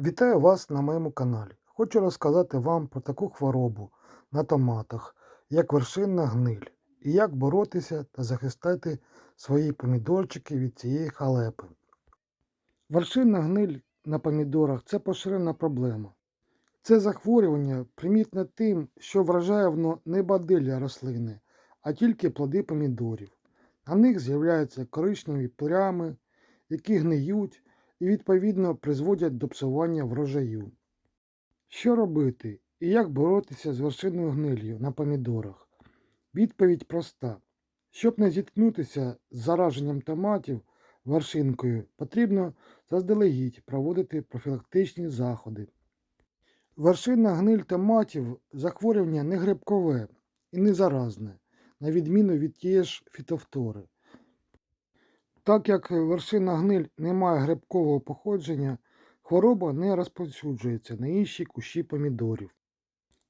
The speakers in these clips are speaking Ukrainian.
Вітаю вас на моєму каналі. Хочу розказати вам про таку хворобу на томатах, як вершинна гниль, і як боротися та захистити свої помідорчики від цієї халепи. Вершинна гниль на помідорах це поширена проблема. Це захворювання примітне тим, що вражає воно не бадилля рослини, а тільки плоди помідорів. На них з'являються коричневі плями, які гниють і відповідно призводять до псування врожаю. Що робити і як боротися з вершинною гнилью на помідорах? Відповідь проста. Щоб не зіткнутися з зараженням томатів вершинкою, потрібно заздалегідь проводити профілактичні заходи. Вершинна гниль томатів захворювання не грибкове і не заразне, на відміну від тієї ж фітофтори. Так як вершина гниль не має грибкового походження, хвороба не розповсюджується на інші кущі помідорів.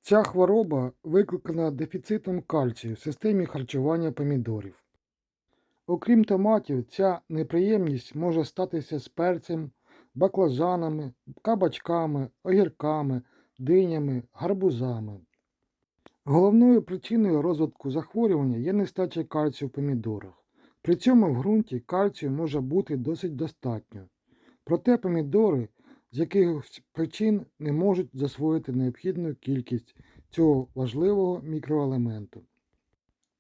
Ця хвороба викликана дефіцитом кальцію в системі харчування помідорів. Окрім томатів, ця неприємність може статися з перцем, баклажанами, кабачками, огірками, динями, гарбузами. Головною причиною розвитку захворювання є нестача кальцію в помідорах. При цьому в ґрунті кальцію може бути досить достатньо. Проте помідори з якихось причин не можуть засвоїти необхідну кількість цього важливого мікроелементу.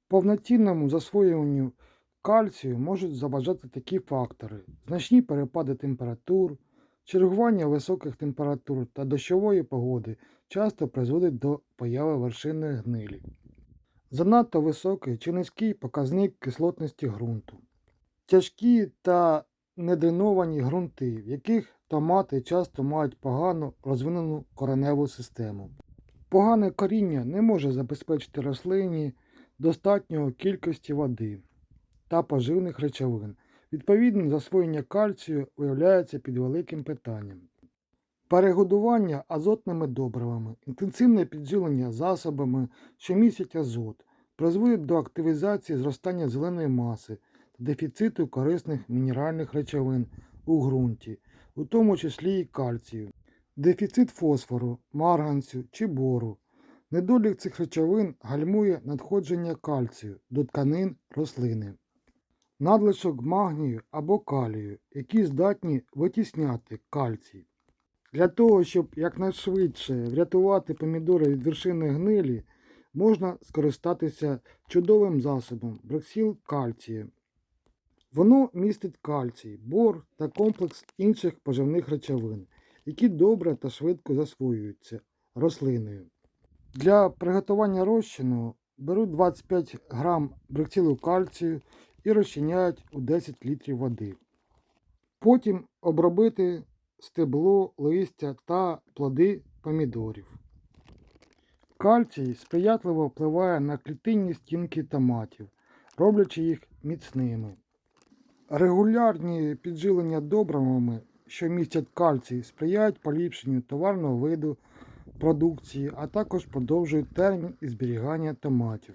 Повноцінному засвоюванню кальцію можуть заважати такі фактори: значні перепади температур, чергування високих температур та дощової погоди часто призводить до появи вершинної гнилі. Занадто високий чи низький показник кислотності ґрунту. Тяжкі та недреновані ґрунти, в яких томати часто мають погано розвинену кореневу систему. Погане коріння не може забезпечити рослині достатньої кількості води та поживних речовин. Відповідно, засвоєння кальцію виявляється під великим питанням. Перегодування азотними добривами, інтенсивне підживлення засобами, що містять азот, призводить до активізації зростання зеленої маси та дефіциту корисних мінеральних речовин у ґрунті, у тому числі і кальцію, дефіцит фосфору, марганцю чи бору. Недолік цих речовин гальмує надходження кальцію до тканин рослини. Надлишок магнію або калію, які здатні витісняти кальцій. Для того, щоб якнайшвидше врятувати помідори від вершини гнилі, можна скористатися чудовим засобом брексіл кальцію. Воно містить кальцій, бор та комплекс інших поживних речовин, які добре та швидко засвоюються рослиною. Для приготування розчину беруть 25 г брексілу кальцію і розчиняють у 10 літрів води. Потім обробити стебло, листя та плоди помідорів. Кальцій сприятливо впливає на клітинні стінки томатів, роблячи їх міцними. Регулярні піджилення добривами, що містять кальцій, сприяють поліпшенню товарного виду продукції, а також подовжують термін і зберігання томатів.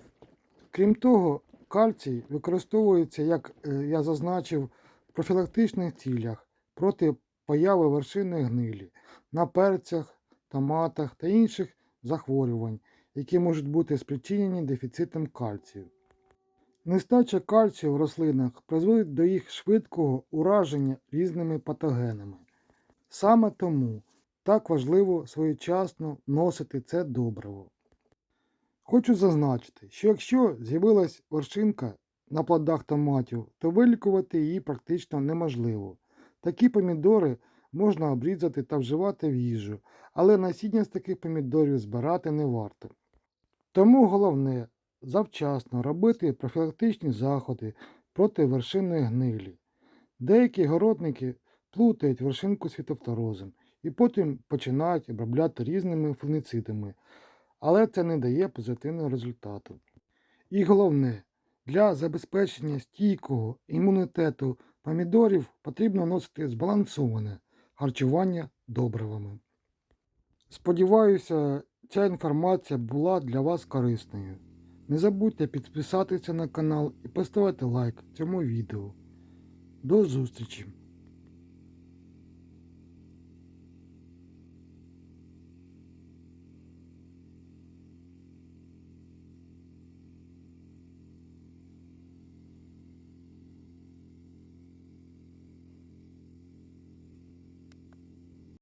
Крім того, кальцій використовується, як е, я зазначив, в профілактичних цілях проти появи вершини гнилі на перцях, томатах та інших захворювань, які можуть бути спричинені дефіцитом кальцію. Нестача кальцію в рослинах призводить до їх швидкого ураження різними патогенами. Саме тому так важливо своєчасно вносити це добриво. Хочу зазначити, що якщо з'явилась вершинка на плодах томатів, то вилікувати її практично неможливо. Такі помідори можна обрізати та вживати в їжу, але насіння з таких помідорів збирати не варто. Тому головне завчасно робити профілактичні заходи проти вершинної гнилі. Деякі городники плутають вершинку з фітофторозом і потім починають обробляти різними фунгіцидами, але це не дає позитивного результату. І головне, для забезпечення стійкого імунітету помідорів потрібно носити збалансоване харчування добривами. Сподіваюся, ця інформація була для вас корисною. Не забудьте підписатися на канал і поставити лайк цьому відео. До зустрічі!